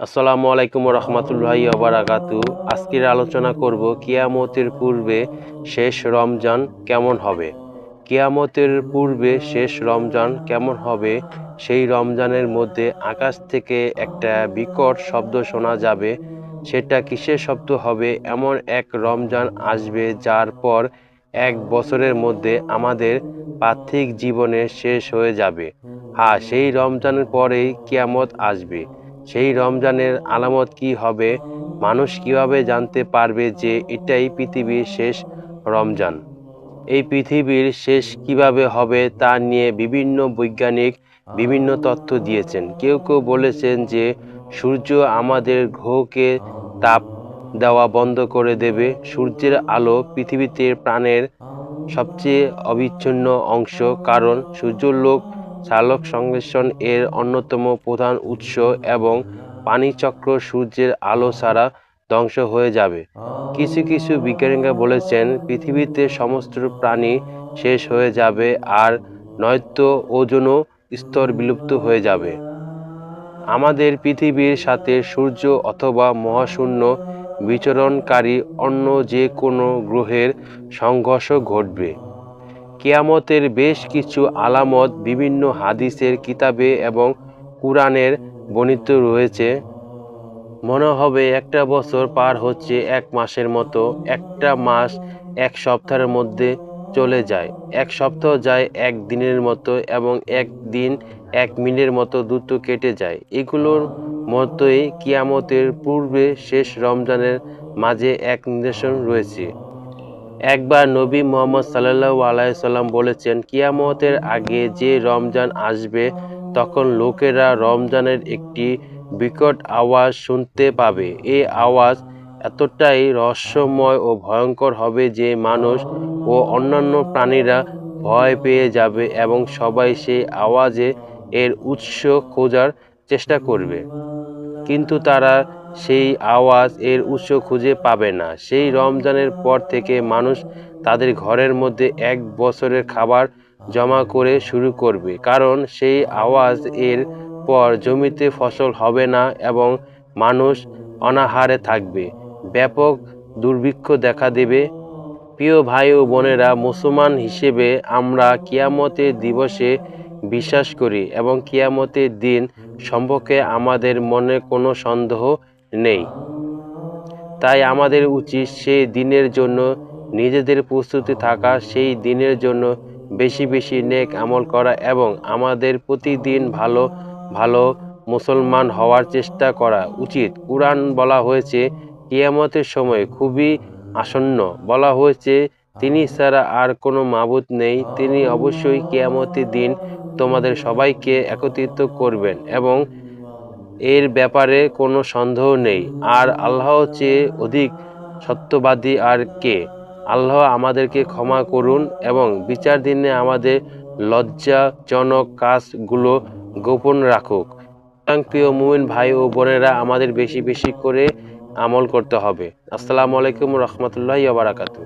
আসসালামু আলাইকুম রহমতুল্লাহি ওবারাকাতু। আজকের আলোচনা করব কিয়ামতের পূর্বে শেষ রমজান কেমন হবে। কিয়ামতের পূর্বে শেষ রমজান কেমন হবে, সেই রমজানের মধ্যে আকাশ থেকে একটা বিকট শব্দ শোনা যাবে। সেটা কিসের শব্দ হবে? এমন এক রমজান আসবে যার পর এক বছরের মধ্যে আমাদের পার্থিক জীবনে শেষ হয়ে যাবে। হ্যাঁ সেই রমজানের পরেই কিয়ামত আসবে। সেই রমজানের আলামত কি হবে? মানুষ কীভাবে জানতে পারবে যে এটাই পৃথিবীর শেষ রমজান? এই পৃথিবীর শেষ কীভাবে হবে তা নিয়ে বিভিন্ন বৈজ্ঞানিক বিভিন্ন তথ্য দিয়েছেন। কেউ কেউ বলেছেন যে সূর্য আমাদের গ্রহকে তাপ দেওয়া বন্ধ করে দেবে। সূর্যের আলো পৃথিবীতে প্রাণের সবচেয়ে অবিচ্ছিন্ন অংশ। কারণ সূর্যলোক চালক সংশ্লেষণ এর অন্যতম প্রধান উৎস এবং পানিচক্র সূর্যের আলো ছাড়া ধ্বংস হয়ে যাবে। কিছু কিছু বিজ্ঞানীরা বলেছেন, পৃথিবীতে সমস্ত প্রাণী শেষ হয়ে যাবে আর নয়তো ওজনও স্তর বিলুপ্ত হয়ে যাবে। আমাদের পৃথিবীর সাথে সূর্য অথবা মহাশূন্য বিচরণকারী অন্য যে কোনো গ্রহের সংঘর্ষ ঘটবে। কেয়ামতের বেশ কিছু আলামত বিভিন্ন হাদিসের কিতাবে এবং কুরআনের বর্ণিত রয়েছে। মনে হবে একটা বছর পার হচ্ছে এক মাসের মতো। একটা মাস এক সপ্তাহের মধ্যে চলে যায়। এক সপ্তাহ যায় এক দিনের মতো এবং এক দিন এক মিনিটের মতো দ্রুত কেটে যায়। এগুলোর মতোই কিয়ামতের পূর্বে শেষ রমজানের মাঝে এক নির্দেশন রয়েছে। একবার নবী মোহাম্মদ সাল্লাহ আলাইসাল্লাম বলেছেন, কিয়ামতের আগে যে রমজান আসবে, তখন লোকেরা রমজানের একটি বিকট আওয়াজ শুনতে পাবে। এই আওয়াজ এতটাই রহস্যময় ও ভয়ঙ্কর হবে যে মানুষ ও অন্যান্য প্রাণীরা ভয় পেয়ে যাবে এবং সবাই সেই আওয়াজে এর উৎস খোঁজার চেষ্টা করবে। কিন্তু তারা সেই আওয়াজ এর উৎস খুঁজে পাবে না। সেই রমজানের পর থেকে মানুষ তাদের ঘরের মধ্যে এক বছরের খাবার জমা করে শুরু করবে। কারণ সেই আওয়াজ এর পর জমিতে ফসল হবে না এবং মানুষ অনাহারে থাকবে। ব্যাপক দুর্ভিক্ষ দেখা দেবে। প্রিয় ভাই ও বোনেরা, মুসলমান হিসেবে আমরা কিয়ামতের দিবসে বিশ্বাস করি এবং কিয়ামতের দিন সম্পর্কে আমাদের মনে কোনো সন্দেহ নেই। তাই আমাদের উচিত সেই দিনের জন্য, নিজেদের প্রস্তুতি থাকা, সেই দিনের জন্য বেশি বেশি নেক আমল করা এবং আমাদের প্রতিদিন ভালো ভালো মুসলমান হওয়ার চেষ্টা করা উচিত। কোরআন বলা হয়েছে, কিয়ামতের সময় খুবই আসন্ন। বলা হয়েছে, তিনি ছাড়া আর কোনো মাবুদ নেই। তিনি অবশ্যই কিয়ামতের দিন তোমাদের সবাইকে একত্রিত করবেন এবং এর ব্যাপারে কোনো সন্দেহ নেই। আর আল্লাহ চেয়ে অধিক সত্যবাদী আর কে? আল্লাহ আমাদেরকে ক্ষমা করুন এবং বিচার দিনে আমাদের লজ্জাজনক কাজগুলো গোপন রাখুক। প্রিয় মুমিন ভাই ও বোনেরা, আমাদের বেশি বেশি করে আমল করতে হবে। আসসালামু আলাইকুম রহমতুল্লাহ বারাকাতু